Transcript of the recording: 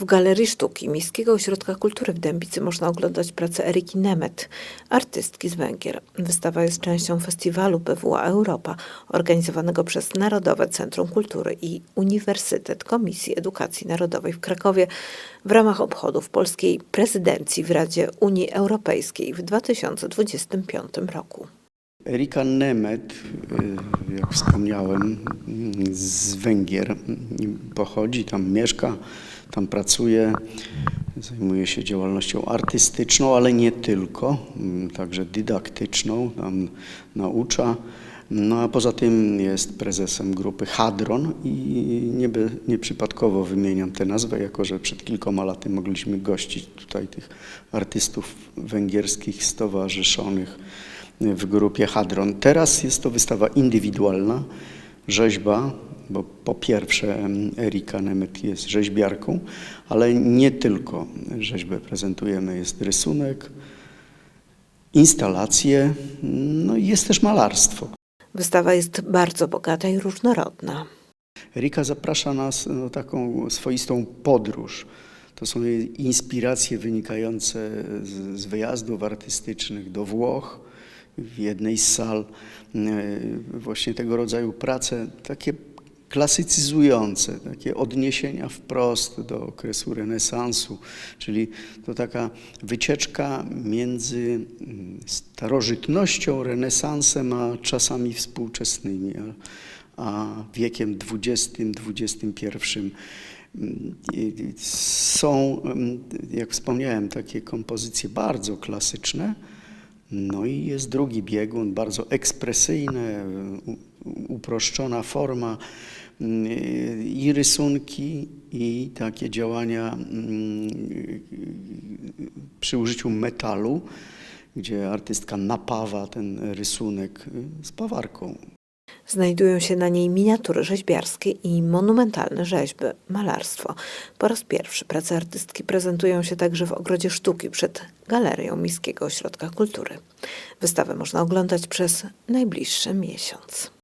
W Galerii Sztuki Miejskiego Ośrodka Kultury w Dębicy można oglądać pracę Eriki Nemet, artystki z Węgier. Wystawa jest częścią festiwalu PWA Europa, organizowanego przez Narodowe Centrum Kultury i Uniwersytet Komisji Edukacji Narodowej w Krakowie w ramach obchodów polskiej prezydencji w Radzie Unii Europejskiej w 2025 roku. Erika Nemet, y, jak wspomniałem, z Węgier pochodzi, tam mieszka, tam pracuje, zajmuje się działalnością artystyczną, ale nie tylko, y, także dydaktyczną, tam naucza. No a poza tym jest prezesem grupy Hadron i nieby, nieprzypadkowo wymieniam tę nazwę, jako że przed kilkoma laty mogliśmy gościć tutaj tych artystów węgierskich stowarzyszonych w grupie Hadron. Teraz jest to wystawa indywidualna, rzeźba, bo po pierwsze Erika Nemet jest rzeźbiarką, ale nie tylko rzeźbę prezentujemy, jest rysunek, instalacje, no i jest też malarstwo. Wystawa jest bardzo bogata i różnorodna. Erika zaprasza nas na taką swoistą podróż. To są jej inspiracje wynikające z, z wyjazdów artystycznych do Włoch. W jednej z sal e, właśnie tego rodzaju prace, takie klasycyzujące, takie odniesienia wprost do okresu renesansu, czyli to taka wycieczka między mm, starożytnością, renesansem, a czasami współczesnymi, a, a wiekiem XX, XXI. Mm, Są, mm, jak wspomniałem, takie kompozycje bardzo klasyczne, no i jest drugi biegun, bardzo ekspresyjny, u- uproszczona forma mm, i rysunki, i takie działania mm, przy użyciu metalu, gdzie artystka napawa ten rysunek z pawarką. Znajdują się na niej miniatury rzeźbiarskie i monumentalne rzeźby, malarstwo. Po raz pierwszy prace artystki prezentują się także w Ogrodzie Sztuki przed Galerią Miejskiego Ośrodka Kultury. Wystawę można oglądać przez najbliższy miesiąc.